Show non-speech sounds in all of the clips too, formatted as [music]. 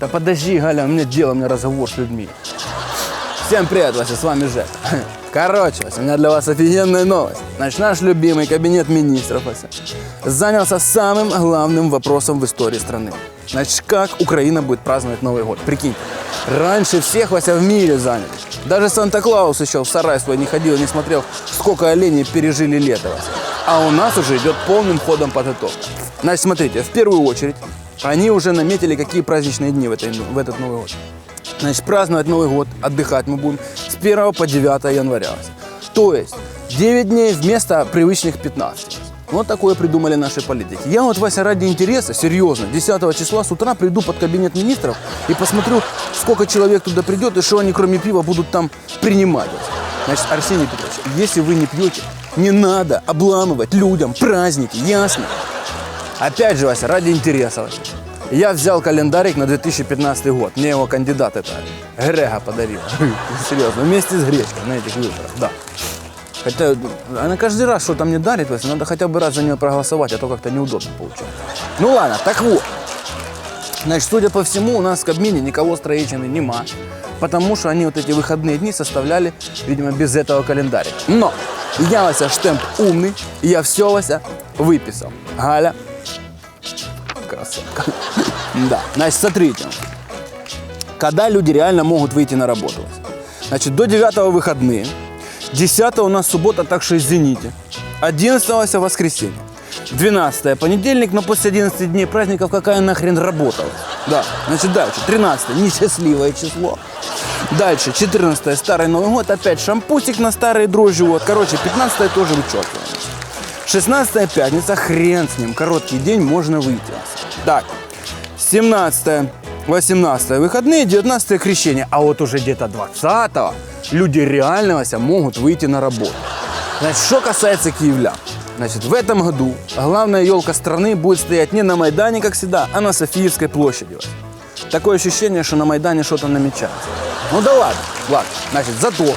Да подожди, Галя, у меня дело, у меня разговор с людьми. Всем привет, Вася, с вами Жек. [laughs] Короче, Вася, у меня для вас офигенная новость. Значит, наш любимый кабинет министров, Вася, занялся самым главным вопросом в истории страны. Значит, как Украина будет праздновать Новый год? Прикинь, раньше всех, Вася, в мире заняли. Даже Санта-Клаус еще в сарай свой не ходил, не смотрел, сколько оленей пережили лето, Вася. А у нас уже идет полным ходом подготовка. Значит, смотрите, в первую очередь, они уже наметили, какие праздничные дни в, этой, в этот Новый год. Значит, праздновать Новый год, отдыхать мы будем с 1 по 9 января. То есть 9 дней вместо привычных 15. Вот такое придумали наши политики. Я вот, Вася, ради интереса, серьезно, 10 числа с утра приду под кабинет министров и посмотрю, сколько человек туда придет и что они кроме пива будут там принимать. Значит, Арсений Петрович, если вы не пьете, не надо обламывать людям праздники, ясно? Опять же, Вася, ради интереса. Вася. Я взял календарик на 2015 год. Мне его кандидат это Грега подарил. [laughs] Серьезно, вместе с гречкой на этих выборах, да. Хотя она каждый раз что-то мне дарит, Вася, надо хотя бы раз за нее проголосовать, а то как-то неудобно получается. Ну ладно, так вот. Значит, судя по всему, у нас в Кабмине никого строительно нема, потому что они вот эти выходные дни составляли, видимо, без этого календарика. Но я, Вася, штемп умный, и я все, Вася, выписал. Галя, красотка. Да, значит, смотрите. Когда люди реально могут выйти на работу? Значит, до 9 выходные, 10 у нас суббота, так что извините. 11 Вася, воскресенье. 12 понедельник, но после 11 дней праздников какая нахрен работа? Да, значит дальше. 13 несчастливое число. Дальше, 14 старый Новый год, опять шампусик на старые дрожжи. Вот, короче, 15 тоже вычеркиваем. 16 пятница, хрен с ним, короткий день, можно выйти. Так, 17 18 выходные, 19 крещение. А вот уже где-то 20 люди реально Вася, могут выйти на работу. Значит, что касается киевлян. Значит, в этом году главная елка страны будет стоять не на Майдане, как всегда, а на Софиевской площади. Такое ощущение, что на Майдане что-то намечается. Ну да ладно, ладно. Значит, зато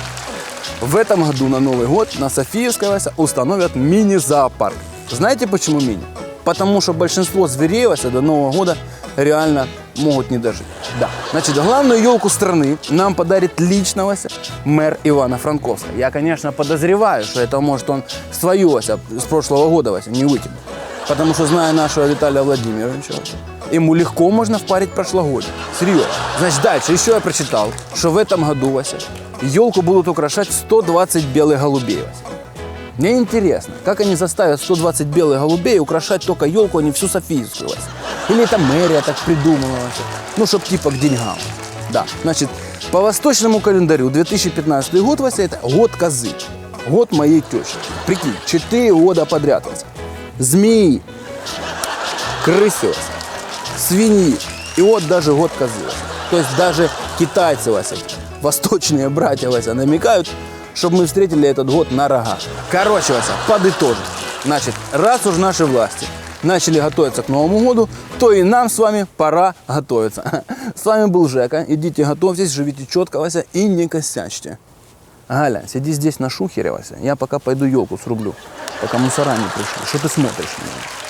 в этом году на Новый год на Софиевской установят мини-зоопарк. Знаете почему мини? Потому что большинство зверей Вася, до Нового года реально могут не дожить. Да. Значит, главную елку страны нам подарит лично Вася, мэр Ивана Франковска. Я, конечно, подозреваю, что это может он свою Вася с прошлого года Вася не вытянул. Потому что, зная нашего Виталия Владимировича, ему легко можно впарить прошлогодие. Серьезно. Значит, дальше еще я прочитал, что в этом году, Вася, елку будут украшать 120 белых голубей, Вася. Мне интересно, как они заставят 120 белых голубей украшать только елку, а не всю. Вася? Или это мэрия так придумала? Ну, чтоб типа к деньгам. Да, значит, по восточному календарю 2015 год, Вася, это год козы. Год моей тещи. Прикинь, 4 года подряд, Вася. Змеи, крысы, свиньи. И вот даже год козы. То есть даже китайцы, Вася, восточные братья, Вася, намекают, чтобы мы встретили этот год на рога. Короче, Вася, подытожим. Значит, раз уж наши власти начали готовиться к Новому году, то и нам с вами пора готовиться. [laughs] С вами был Жека. Идите готовьтесь, живите четко, Вася, и не косячьте. Галя, сиди здесь на шухере, Вася. Я пока пойду елку срублю, пока мусора не пришли. Что ты смотришь на меня?